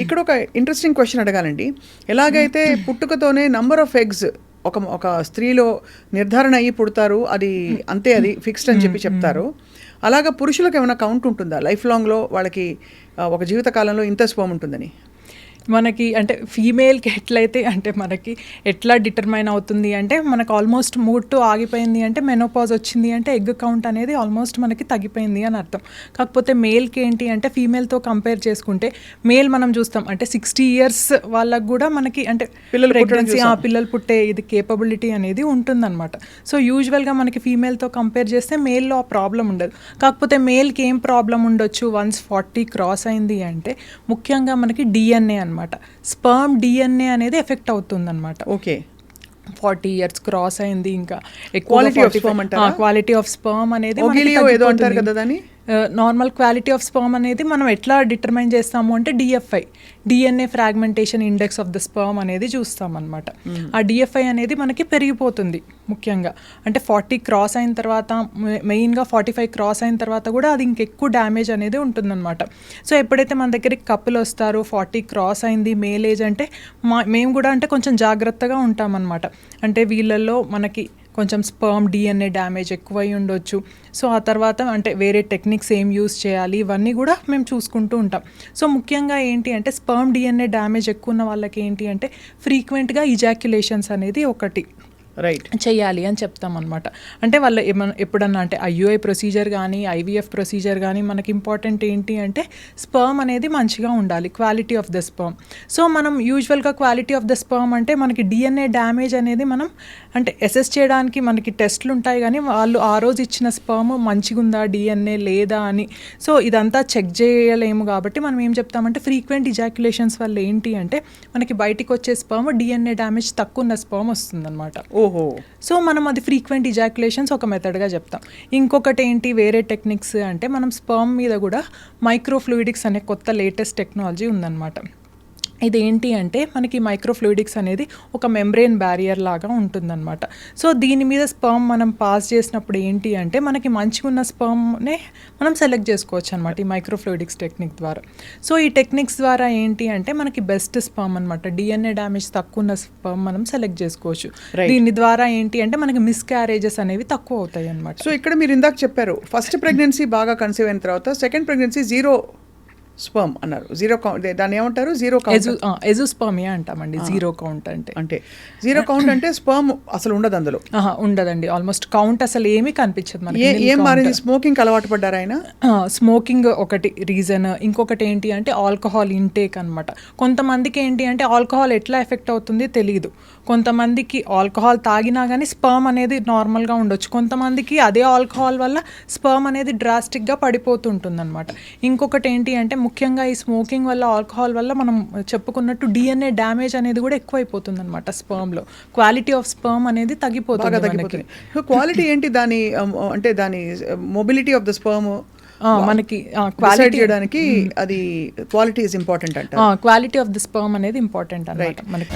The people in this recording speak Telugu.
ఇక్కడ ఒక ఇంట్రెస్టింగ్ క్వశ్చన్ అడగాలండి. ఎలాగైతే పుట్టుకతోనే నంబర్ ఆఫ్ ఎగ్స్ ఒక ఒక స్త్రీలో నిర్ధారణ అయ్యి పుడతారు అది అంతే అది ఫిక్స్డ్ అని చెప్పి చెప్తారు. అలాగా పురుషులకు ఏమైనా కౌంట్ ఉంటుందా? లైఫ్ లాంగ్లో వాళ్ళకి ఒక జీవిత కాలంలో ఇంత స్పోమ్ ఉంటుందని? మనకి అంటే ఫీమేల్కి ఎట్లయితే అంటే మనకి ఎట్లా డిటర్మైన్ అవుతుంది అంటే మనకు ఆల్మోస్ట్ మూడ్ ఆగిపోయింది అంటే మెనోపాజ్ వచ్చింది అంటే ఎగ్ కౌంట్ అనేది ఆల్మోస్ట్ మనకి తగ్గిపోయింది అని అర్థం. కాకపోతే మేల్కి ఏంటి అంటే ఫీమేల్తో కంపేర్ చేసుకుంటే మేల్ మనం చూస్తాం అంటే సిక్స్టీ ఇయర్స్ వాళ్ళకు కూడా మనకి అంటే ప్రెగ్నెన్సీ ఆ పిల్లలు పుట్టే ఇది కేపబిలిటీ అనేది ఉంటుందన్నమాట. సో యూజువల్గా మనకి ఫీమేల్తో కంపేర్ చేస్తే మేల్లో ఆ ప్రాబ్లం ఉండదు. కాకపోతే మేల్కి ఏం ప్రాబ్లం ఉండొచ్చు? వన్స్ ఫార్టీ క్రాస్ అయింది అంటే ముఖ్యంగా మనకి డిఎన్ఏ అనమాట స్పర్మ్ డిఎన్ఏ అనేది ఎఫెక్ట్ అవుతుందన్నమాట. ఓకే. ఫార్టీ ఇయర్స్ క్రాస్ అయింది ఇంకా. of sperm అంటారా? క్వాలిటీ ఆఫ్ స్పర్మ్ అనేది ఏదో అంటారు కదా దాన్ని? నార్మల్ క్వాలిటీ ఆఫ్ స్పర్మ్ అనేది మనం ఎట్లా డిటర్మైన్ చేస్తాము అంటే DFI DNA fragmentation index of the sperm అనేది చూస్తాం అనమాట ఆ డిఎఫ్ఐ అనేది మనకి పెరిగిపోతుంది ముఖ్యంగా. అంటే ఫార్టీ క్రాస్ అయిన తర్వాత మెయిన్గా ఫార్టీ ఫైవ్ క్రాస్ అయిన తర్వాత కూడా అది ఇంకెక్కువ డ్యామేజ్ అనేది ఉంటుందన్నమాట. సో ఎప్పుడైతే మన దగ్గరికి కప్పులు వస్తారో ఫార్టీ క్రాస్ అయింది మేల్ ఏజ్ అంటే మా మేము కూడా అంటే కొంచెం జాగ్రత్తగా ఉంటామన్నమాట. అంటే వీళ్ళల్లో మనకి కొంచెం స్పర్మ్ డిఎన్ఏ డ్యామేజ్ ఎక్కువై ఉండొచ్చు. సో ఆ తర్వాత అంటే వేరే టెక్నిక్స్ ఏం యూస్ చేయాలి ఇవన్నీ కూడా మేము చూసుకుంటూ ఉంటాం. సో ముఖ్యంగా ఏంటి అంటే స్పర్మ్ డిఎన్ఏ డ్యామేజ్ ఎక్కువ ఉన్న వాళ్ళకి ఏంటి అంటే ఫ్రీక్వెంట్గా ఇజాక్యులేషన్స్ అనేది ఒకటి. రైట్ చేయాలి అని చెప్తాం అనమాట అంటే వాళ్ళు ఏమన్నా ఎప్పుడన్నా అంటే ఐయుఐ ప్రొసీజర్ కానీ ఐవీఎఫ్ ప్రొసీజర్ కానీ మనకి ఇంపార్టెంట్ ఏంటి అంటే స్పర్మ్ అనేది మంచిగా ఉండాలి quality of the sperm. So మనం యూజువల్గా క్వాలిటీ ఆఫ్ ద స్పర్మ్ అంటే మనకి డిఎన్ఏ డ్యామేజ్ అనేది మనం అంటే అసెస్ చేయడానికి మనకి టెస్ట్లు ఉంటాయి కానీ వాళ్ళు ఆ రోజు ఇచ్చిన స్పర్మ్ మంచిగా ఉందా డిఎన్ఏ లేదా అని. సో ఇదంతా చెక్ చేయలేము కాబట్టి మనం ఏం చెప్తామంటే ఫ్రీక్వెంట్ ఇజాక్యులేషన్స్ వల్ల ఏంటి అంటే మనకి బయటికి వచ్చే స్పర్మ్ డిఎన్ఏ డ్యామేజ్ తక్కువ ఉన్న స్పర్మ్ వస్తుందన్నమాట. ఓహో. సో మనం అది ఫ్రీక్వెంట్ ఇజాక్యులేషన్స్ ఒక మెథడ్గా చెప్తాం. ఇంకొకటి ఏంటి వేరే టెక్నిక్స్ అంటే మనం స్పర్మ్ మీద కూడా మైక్రోఫ్లూయిడిక్స్ అనే కొత్త లేటెస్ట్ టెక్నాలజీ ఉందన్నమాట. ఇది ఏంటి అంటే మనకి మైక్రోఫ్లూయిడిక్స్ అనేది ఒక మెంబ్రెయిన్ బ్యారియర్ లాగా ఉంటుందన్నమాట. సో దీని మీద స్పర్మ్ మనం పాస్ చేసినప్పుడు ఏంటి అంటే మనకి మంచిగా ఉన్న స్పర్మ్నే మనం సెలెక్ట్ చేసుకోవచ్చు అనమాట ఈ మైక్రోఫ్లూయిడిక్స్ టెక్నిక్ ద్వారా. సో ఈ టెక్నిక్స్ ద్వారా ఏంటి అంటే మనకి బెస్ట్ స్పర్మ్ అనమాట డిఎన్ఏ డ్యామేజ్ తక్కువ ఉన్న స్పర్మ్ మనం సెలెక్ట్ చేసుకోవచ్చు. దీని ద్వారా ఏంటి అంటే మనకి మిస్ క్యారేజెస్ అనేవి తక్కువ అవుతాయి అనమాట సో ఇక్కడ మీరు ఇందాక చెప్పారు ఫస్ట్ ప్రెగ్నెన్సీ బాగా కన్సీవ్ అయిన తర్వాత సెకండ్ ప్రెగ్నెన్సీ జీరో స్పర్మ్ అన్నారు. జీరో కౌంట్ దాన్ని ఏమంటారు? జీరో కౌంట్ ఎజు అంటామండి జీరో కౌంట్ అంటే. అంటే జీరో కౌంట్ అంటే స్పర్మ్ అసలు ఉండదు అందులో. ఉండదండి. ఆల్మోస్ట్ కౌంట్ అసలు ఏమీ కనిపించదు మనకి ఏ. మారింది? స్మోకింగ్ అలవాటు పడ్డారు ఆయన? స్మోకింగ్ ఒకటి రీజన్ ఇంకొకటి ఏంటి అంటే ఆల్కహాల్ ఇంటేక్ అన్నమాట. కొంతమందికి ఏంటి అంటే ఆల్కహాల్ ఎట్లా ఎఫెక్ట్ అవుతుంది తెలియదు కొంతమందికి ఆల్కహాల్ తాగినా కానీ స్పర్మ్ అనేది నార్మల్గా ఉండొచ్చు. కొంతమందికి అదే ఆల్కహాల్ వల్ల స్పర్మ్ అనేది డ్రాస్టిక్గా పడిపోతుంటుంది అనమాట ఇంకొకటి ఏంటి అంటే ముఖ్యంగా ఈ స్మోకింగ్ వల్ల ఆల్కహాల్ వల్ల మనం చెప్పుకున్నట్టు డిఎన్ఏ డ్యామేజ్ అనేది కూడా ఎక్కువైపోతుంది అనమాట స్పర్మ్లో క్వాలిటీ ఆఫ్ స్పర్మ్ అనేది తగ్గిపోతుంది క్వాలిటీ ఏంటి దాని um, అంటే దాని మొబిలిటీ ఆఫ్ ద స్పర్మ్ మనకి క్వాలిటీ క్వాలిటీ చేయడానికి అది క్వాలిటీ ఇస్ ఇంపార్టెంట్ అంట క్వాలిటీ ఆఫ్ ది స్పర్మ్ అనేది ఇంపార్టెంట్ అన్నమాట మనకి.